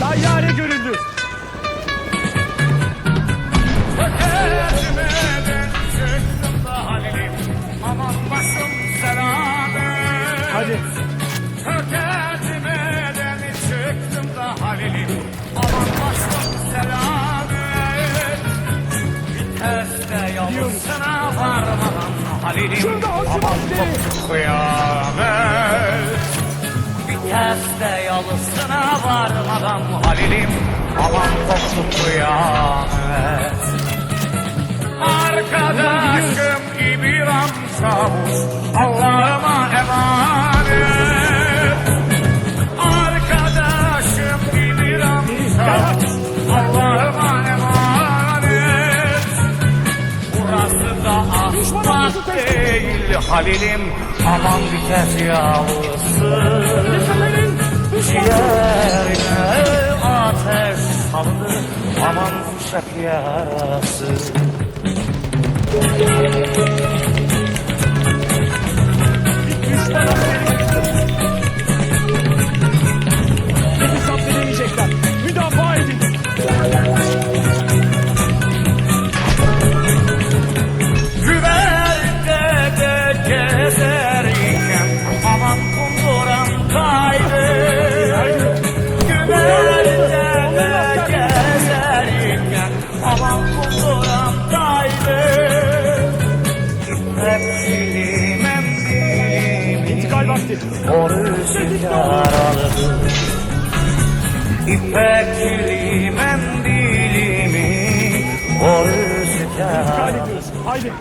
Tayyare görüldü. Hadi. Köketmeden çıktım da Halil'im Aman başım selamet Viteste yolcusuna varmadan Halil'im Şurada Hasan Aman abi. koptu kıyamet varmadan Halil'im Aman koptu kıyamet. Arkadaşım İbrahim Çavuş Allah'ıma emanet. Arkadaşım İbrahim Çavuş Allah'ıma emanet. Burası da asfalt değil Halil'im Aman bir kez yavrusu saldı Aman kuşak yarası İpekçili mendilim İntikal vakti. Orası yaraladı. İpekçili mendilimi Orası İntikal yaraladı. ediyoruz. Haydi.